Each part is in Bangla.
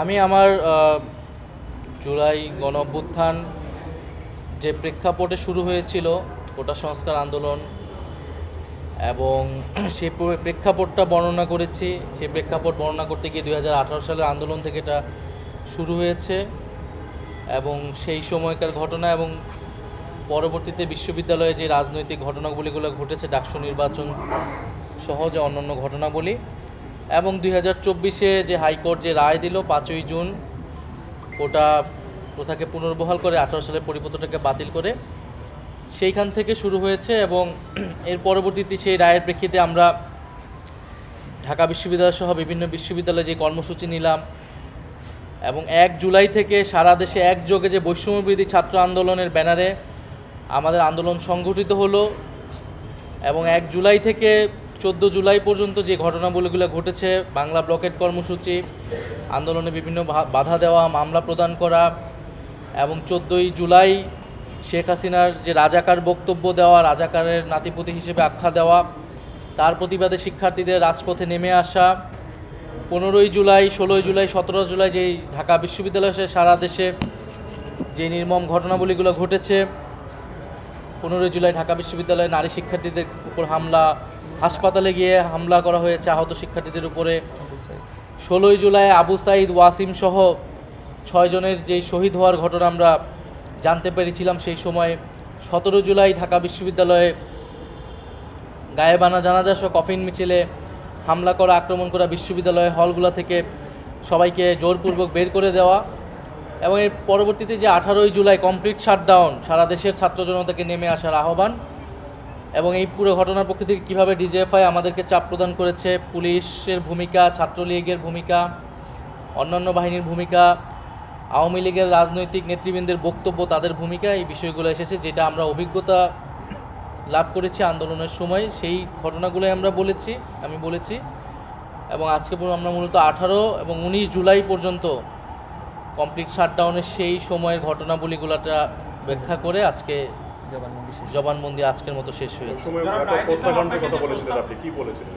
আমি আমার জুলাই গণ যে প্রেক্ষাপটে শুরু হয়েছিল, কোটা সংস্কার আন্দোলন এবং সেই প্রেক্ষাপটটা বর্ণনা করেছি। সেই প্রেক্ষাপট বর্ণনা করতে গিয়ে দু হাজার আঠারো সালের আন্দোলন থেকে এটা শুরু হয়েছে এবং সেই সময়কার ঘটনা এবং পরবর্তীতে বিশ্ববিদ্যালয়ে যে রাজনৈতিক ঘটনাগুলিগুলো ঘটেছে, ডাকসু নির্বাচন সহ যে অন্যান্য ঘটনাবলী এবং দুই হাজার চব্বিশে যে হাইকোর্ট যে রায় দিল পাঁচই জুন, ওটা প্রথাকে পুনর্বহাল করে আঠারো সালের পরিপত্রটাকে বাতিল করে সেইখান থেকে শুরু হয়েছে এবং এর পরবর্তীতে সেই রায়ের প্রেক্ষিতে আমরা ঢাকা বিশ্ববিদ্যালয় সহ বিভিন্ন বিশ্ববিদ্যালয়ে যে কর্মসূচি নিলাম এবং এক জুলাই থেকে সারা দেশে একযোগে যে বৈষম্যবিধি ছাত্র আন্দোলনের ব্যানারে আমাদের আন্দোলন সংগঠিত হলো এবং এক জুলাই থেকে চোদ্দ জুলাই পর্যন্ত যে ঘটনাবলীগুলো ঘটেছে, বাংলা ব্লকেট কর্মসূচি, আন্দোলনে বিভিন্ন বাধা দেওয়া, মামলা প্রদান করা এবং চোদ্দোই জুলাই শেখ হাসিনার যে রাজাকার বক্তব্য দেওয়া, রাজাকারের নাতিপতি হিসেবে আখ্যা দেওয়া, তার প্রতিবাদে শিক্ষার্থীদের রাজপথে নেমে আসা, পনেরোই জুলাই, ষোলোই জুলাই সতেরো জুলাই যেই ঢাকা বিশ্ববিদ্যালয় সারা দেশে যে নির্মম ঘটনাবলীগুলো ঘটেছে, পনেরোই জুলাই ঢাকা বিশ্ববিদ্যালয়ে নারী শিক্ষার্থীদের উপর হামলা হাসপাতালে গিয়ে হামলা করা হয়েছে আহত শিক্ষার্থীদের উপরে। ষোলোই জুলাই আবু সাইদ ওয়াসিম সহ ছয়জনের যেই শহীদ হওয়ার ঘটনা আমরা জানতে পেরেছিলাম সেই সময় সতেরো জুলাই ঢাকা বিশ্ববিদ্যালয়ে গায়েবানা জানাজা সহ কফিন মিছিলে হামলা করা, আক্রমণ করা বিশ্ববিদ্যালয় হলগুলো থেকে সবাইকে জোরপূর্বক বের করে দেওয়া এবং এর পরবর্তীতে যে আঠারোই জুলাই কমপ্লিট শাটডাউন সারা দেশের ছাত্র জনতাকে নেমে আসার আহ্বান এবং এই পুরো ঘটনার পক্ষ থেকে কীভাবে ডিজিএফআই আমাদেরকে চাপ প্রদান করেছে, পুলিশের ভূমিকা, ছাত্রলীগের ভূমিকা, অন্যান্য বাহিনীর ভূমিকা, আওয়ামী লীগের রাজনৈতিক নেতৃবৃন্দের বক্তব্য, তাদের ভূমিকা, এই বিষয়গুলো এসেছে যেটা আমরা অভিজ্ঞতা লাভ করেছি আন্দোলনের সময়। সেই ঘটনাগুলোই আমরা বলেছি, আমি বলেছি। এবং আজকে পুরো আমরা মূলত আঠারো এবং উনিশ জুলাই পর্যন্ত কমপ্লিট শাটডাউনের সেই সময়ের ঘটনাবলীগুলোটা ব্যাখ্যা করে আজকে জবানবন্দি আজকের মতো শেষ হয়েছে। সময় একটা প্রত্যাখ্যানের কথা বলেছিলেন আপনি কি বলেছিলেন?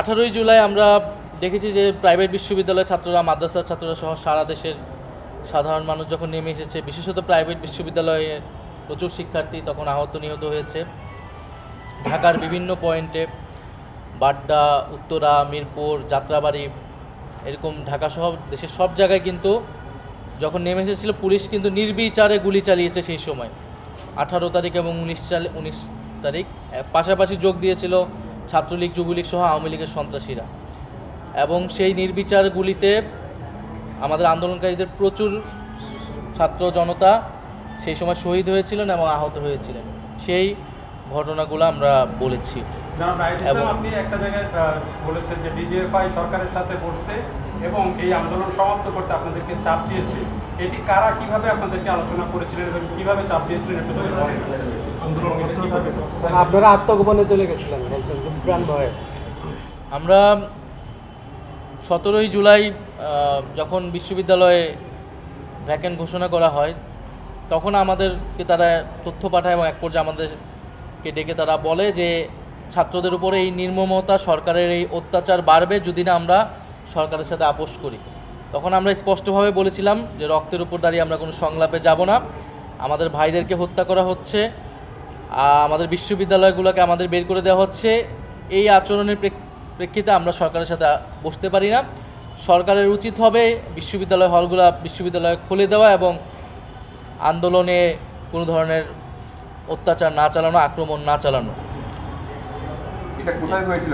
আঠারোই জুলাই আমরা দেখেছি যে প্রাইভেট বিশ্ববিদ্যালয়ের ছাত্ররা মাদ্রাসার ছাত্ররা সহ সারা দেশের সাধারণ মানুষ যখন নেমে এসেছে বিশেষত প্রাইভেট বিশ্ববিদ্যালয়ে প্রচুর শিক্ষার্থী তখন আহত নিহত হয়েছে। ঢাকার বিভিন্ন পয়েন্টে বাড্ডা উত্তরা মিরপুর যাত্রাবাড়ি এরকম ঢাকা সহ দেশের সব জায়গায় কিন্তু যখন নেমে এসেছিল পুলিশ কিন্তু নির্বিচারে গুলি চালিয়েছে সেই সময়। আঠারো তারিখ এবং উনিশ চাল উনিশ তারিখ পাশাপাশি যোগ দিয়েছিল ছাত্রলীগ যুবলীগ সহ আওয়ামী লীগের সন্ত্রাসীরা। এবং সেই নির্বিচার গুলিতে আমাদের আন্দোলনকারীদের প্রচুর ছাত্র জনতা সেই সময় শহীদ হয়েছিলেন এবং আহত হয়েছিলেন। সেই ঘটনাগুলো আমরা বলেছি। আপনি একটা জায়গায় বলেছেন যে ডিজিএফআই সরকারের সাথে বসতে এবং এই আন্দোলন সমাপ্ত করতে আপনাদেরকে চাপ দিয়েছে এটি কারা কীভাবে আপনাদেরকে আলোচনা করেছিলেন এবং কীভাবে চাপ দিয়েছিলেন একটু আপনারা আত্মগোপনে চলে গেছিলেন বলছেন প্রাণ ভয়ে আমরা সতেরোই জুলাই যখন বিশ্ববিদ্যালয়ে ভ্যাকেন্ট ঘোষণা করা হয় তখন আমাদেরকে তারা তথ্য পাঠায় এবং এক পর্যায়ে আমাদেরকে ডেকে তারা বলে যে ছাত্রদের উপরে এই নির্মমতা সরকারের এই অত্যাচার বাড়বে যদি না আমরা সরকারের সাথে আপোষ করি। তখন আমরা স্পষ্টভাবে বলেছিলাম যে রক্তের উপর দাঁড়িয়ে আমরা কোনো সংলাপে যাব না। আমাদের ভাইদেরকে হত্যা করা হচ্ছে আমাদের বিশ্ববিদ্যালয়গুলোকে আমাদের বের করে দেওয়া হচ্ছে। এই আচরণের প্রেক্ষিতে আমরা সরকারের সাথে বসতে পারি না। সরকারের উচিত হবে বিশ্ববিদ্যালয় হলগুলো বিশ্ববিদ্যালয় খুলে দেওয়া এবং আন্দোলনে কোনো ধরনের অত্যাচার না চালানো, আক্রমণ না চালানো। এটা কোথায় হয়েছিল?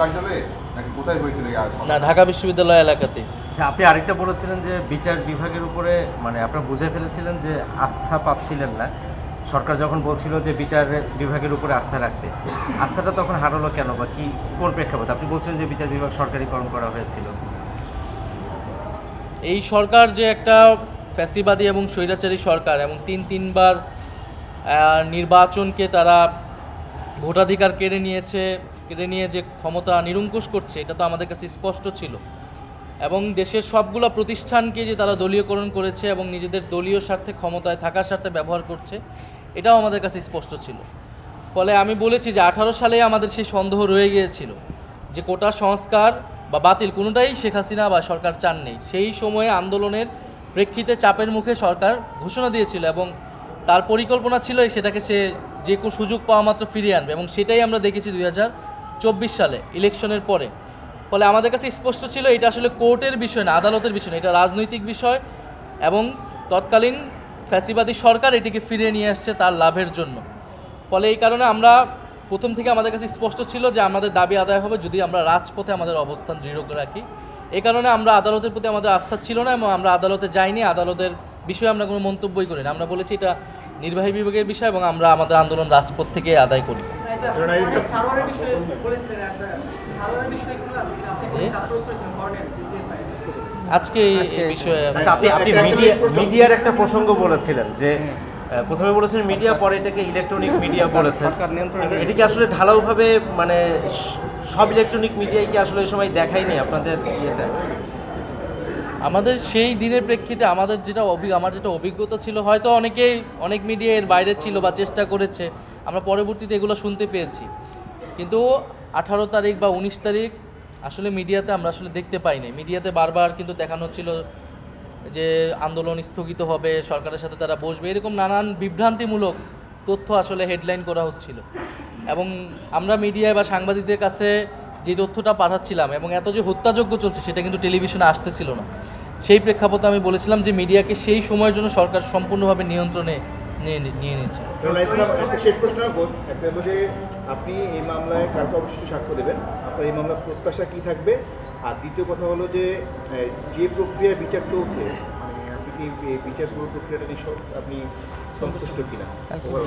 কার্যালয়ে? নাকি কোথায় হয়েছিল এই আজ না ঢাকা বিশ্ববিদ্যালয় এলাকাতে। আচ্ছা আপনি আরেকটা বলেছিলেন যে বিচার বিভাগের উপরে মানে আপনারা বুঝে ফেলেছিলেন যে আস্থা পাচ্ছিলেন না। সরকার যখন বলছিল যে বিচার বিভাগের উপরে আস্থা রাখতে আস্থাটা তখন হারালো কেন বা কি কোন প্রেক্ষাপট? আপনি বলছিলেন যে বিচার বিভাগ সরকারিকরণ করা হয়েছিল। এই সরকার যে একটা ফ্যাসিবাদী এবং স্বৈরাচারী সরকার এবং তিন তিনবার নির্বাচনকে তারা ভোটাধিকার কেড়ে নিয়েছে কেড়ে নিয়ে যে ক্ষমতা নিরঙ্কুশ করছে, এটা তো আমাদের কাছে স্পষ্ট ছিল। এবং দেশের সবগুলো প্রতিষ্ঠানকে যে তারা দলীয়করণ করেছে এবং নিজেদের দলীয় স্বার্থে ক্ষমতায় থাকার স্বার্থে ব্যবহার করছে, এটাও আমাদের কাছে স্পষ্ট ছিল। ফলে আমি বলেছি যে আঠারো সালে আমাদের সেই সন্দেহ রয়ে গিয়েছিল যে কোটা সংস্কার বা বাতিল কোনোটাই শেখ হাসিনা বা সরকার চাননি সেই সময়ে আন্দোলনের প্রেক্ষিতে চাপের মুখে সরকার ঘোষণা দিয়েছিল এবং তার পরিকল্পনা ছিল সেটাকে সে যে সুযোগ পাওয়া মাত্র ফিরিয়ে আনবে এবং সেটাই আমরা দেখেছি দুই হাজার চব্বিশ সালে, ইলেকশনের পরে। ফলে আমাদের কাছে স্পষ্ট ছিল এটা আসলে কোর্টের বিষয় না, আদালতের বিষয় না, এটা রাজনৈতিক বিষয় এবং তৎকালীন ফ্যাসিবাদী সরকার এটিকে ফিরিয়ে নিয়ে আসছে তার লাভের জন্য। ফলে এই কারণে আমরা প্রথম থেকে আমাদের কাছে স্পষ্ট ছিল যে আমাদের দাবি আদায় হবে যদি আমরা রাজপথে আমাদের অবস্থান দৃঢ় করে রাখি। এই কারণে আমরা আদালতের প্রতি আমাদের আস্থা ছিল না এবং আমরা আদালতে যাইনি, আদালতের বিষয়ে আমরা কোনো মন্তব্যই করি না আমরা বলেছি এটা নির্বাহী বিভাগের বিষয় এবং আমরা আমাদের আন্দোলন রাজপথ থেকে আদায় করি। কর্নেল আজকে এই- এই বিষয়ে আচ্ছা আপনি আপনি মিডিয়া মিডিয়ার একটা প্রসঙ্গ বলেছিলেন যে প্রথমে বলেছেন মিডিয়া পরে এটাকে ইলেকট্রনিক মিডিয়া বলেছেন সরকার নিয়ন্ত্রণে এটা কি আসলে ঢালাওভাবে মানে সব ইলেকট্রনিক মিডিয়াই কি আসলে এই সময় দেখায়নি আপনাদের ইয়েটা? আমাদের সেই দিনের প্রেক্ষিতে আমাদের যেটা অভি আমার যেটা অভিজ্ঞতা ছিল, হয়তো অনেকেই, অনেক মিডিয়া এর বাইরে ছিল বা চেষ্টা করেছে, আমরা পরবর্তীতে এগুলো শুনতে পেয়েছি। কিন্তু আঠারো তারিখ বা উনিশ তারিখ আসলে মিডিয়াতে আমরা আসলে দেখতে পাইনি। মিডিয়াতে বারবার কিন্তু দেখানো হচ্ছিল যে আন্দোলন স্থগিত হবে, সরকারের সাথে তারা বসবে, এরকম নানান বিভ্রান্তিমূলক তথ্য আসলে হেডলাইন করা হচ্ছিল। এবং আমরা মিডিয়ায় বা সাংবাদিকদের কাছে যে তথ্যটা পাঠাচ্ছিলাম এবং এত যে হত্যাযোগ্য চলছে সেটা কিন্তু টেলিভিশনে আসতেছিল না। সেই প্রেক্ষাপটে আমি বলেছিলাম যে মিডিয়াকে সেই সময়ের জন্য সরকার সম্পূর্ণভাবে নিয়ন্ত্রণে নিয়ে নিয়ে নিয়েছে। শেষ প্রশ্ন যে আপনি এই মামলায় কালকে অবশিষ্ট সাক্ষ্য দেবেন। আপনার এই মামলার প্রত্যাশা কি থাকবে? আর দ্বিতীয় কথা হলো যে যে প্রক্রিয়ার বিচার চলছে মানে আপনি কি বিচার পুরো প্রক্রিয়াটা নিয়ে আপনি সন্তুষ্ট কিনা?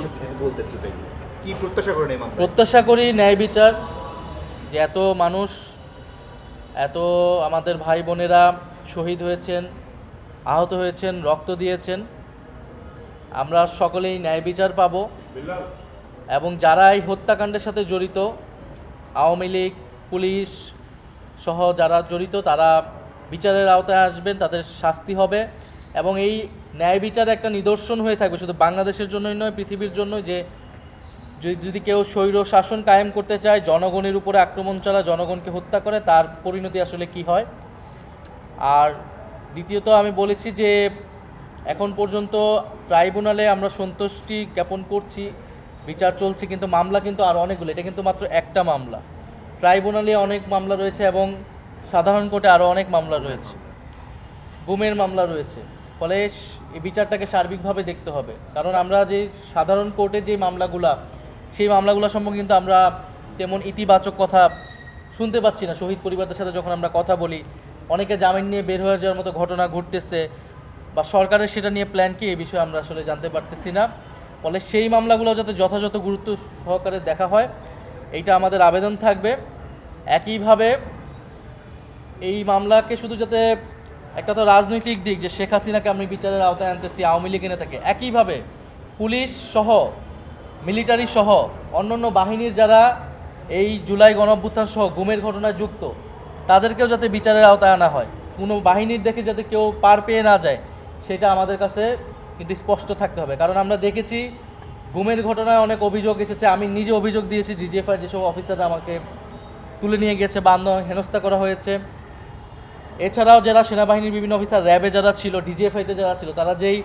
যদি বলতে কি প্রত্যাশা করেন এই মামলা প্রত্যাশা করি ন্যায় বিচার যে এত মানুষ এত আমাদের ভাই বোনেরা শহীদ হয়েছেন আহত হয়েছেন রক্ত দিয়েছেন আমরা সকলেই ন্যায় বিচার পাব। এবং যারা এই হত্যাকাণ্ডের সাথে জড়িত আওয়ামী লীগ পুলিশ সহ যারা জড়িত তারা বিচারের আওতায় আসবেন তাদের শাস্তি হবে। এবং এই ন্যায় বিচার একটা নিদর্শন হয়ে থাকবে শুধু বাংলাদেশের জন্যই নয় পৃথিবীর জন্য যে যদি যদি কেউ স্বৈর শাসন কায়েম করতে চায়, জনগণের উপরে আক্রমণ চালা জনগণকে হত্যা করে, তার পরিণতি আসলে কি হয়? আর দ্বিতীয়ত আমি বলেছি যে, এখন পর্যন্ত ট্রাইব্যুনালে আমরা সন্তুষ্টি জ্ঞাপন করছি, বিচার চলছে, কিন্তু মামলা কিন্তু আরও অনেকগুলো, এটা কিন্তু মাত্র একটা মামলা। ট্রাইব্যুনালে অনেক মামলা রয়েছে এবং সাধারণ কোর্টে আরও অনেক মামলা রয়েছে। গুমের মামলা রয়েছে। ফলে এই বিচারটাকে সার্বিকভাবে দেখতে হবে। কারণ আমরা যে সাধারণ কোর্টে যে মামলাগুলা সেই মামলাগুলো সম্পর্কে কিন্তু আমরা তেমন ইতিবাচক কথা শুনতে পাচ্ছি না। শহীদ পরিবারদের সাথে যখন আমরা কথা বলি, অনেকে জামিন নিয়ে বের হয়ে যাওয়ার মতো ঘটনা ঘটতেছে বা সরকারের সেটা নিয়ে প্ল্যান কি, এই বিষয়ে আমরা আসলে জানতে পারতেছি না। ফলে সেই মামলাগুলো যাতে যথাযথ গুরুত্ব সহকারে দেখা হয়, এইটা আমাদের আবেদন থাকবে। একইভাবে এই মামলাকে শুধু যাতে একটা তো রাজনৈতিক দিক যে শেখ হাসিনাকে আমি বিচারের আওতায় আনতেছি, আওয়ামী লীগ এনে থাকে একইভাবে পুলিশ সহ মিলিটারি সহ অন্যান্য বাহিনীর যারা এই জুলাই গণঅভ্যুত্থান সহ গুমের ঘটনায় যুক্ত, তাদেরকেও যাতে বিচারের আওতায় আনা হয়। কোনো বাহিনীর দেখে যাতে কেউ পার পেয়ে না যায়, সেটা আমাদের কাছে কিন্তু স্পষ্ট থাকতে হবে। কারণ আমরা দেখেছি গুমের ঘটনায় অনেক অভিযোগ এসেছে। আমি নিজে অভিযোগ দিয়েছি ডিজিএফআই যেসব অফিসাররা আমাকে তুলে নিয়ে গেছে বা আন্দোলন হেনস্থা করা হয়েছে। এছাড়াও যারা সেনাবাহিনীর বিভিন্ন অফিসার, র্যাবে যারা ছিল ডিজিএফআইতে যারা ছিল, তারা যেই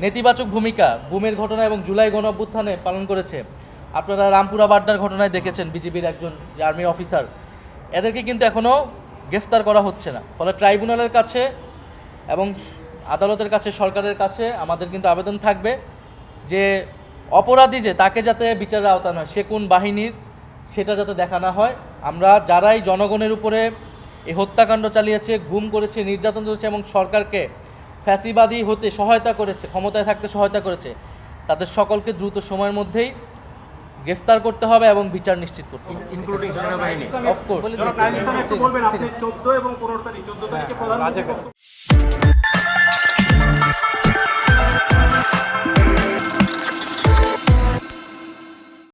নেতিবাচক ভূমিকা গুমের ঘটনা এবং জুলাই গণ অভ্যুত্থানে পালন করেছে। আপনারা রামপুরা বাড্ডার ঘটনায় দেখেছেন বিজেপির একজন আর্মি অফিসার। এদেরকে কিন্তু এখনও গ্রেফতার করা হচ্ছে না। ফলে ট্রাইব্যুনালের কাছে এবং আদালতের কাছে, সরকারের কাছে আমাদের কিন্তু আবেদন থাকবে যে অপরাধী যে, তাকে যাতে বিচারের আওতায় নয় সে কোন বাহিনীর, সেটা যাতে দেখা না হয়। আমরা যারাই জনগণের উপরে এই হত্যাকাণ্ড চালিয়েছে, গুম করেছে, নির্যাতন করেছে এবং সরকারকে ফ্যাসিবাদী হতে সহায়তা করেছে ক্ষমতায় থাকতে সহায়তা করেছে তাদের সকলকে দ্রুত সময়ের মধ্যেই গ্রেফতার করতে হবে এবং বিচার নিশ্চিত করতে হবে। ইনক্লুডিং সেনাবাহিনী। অফকোর্স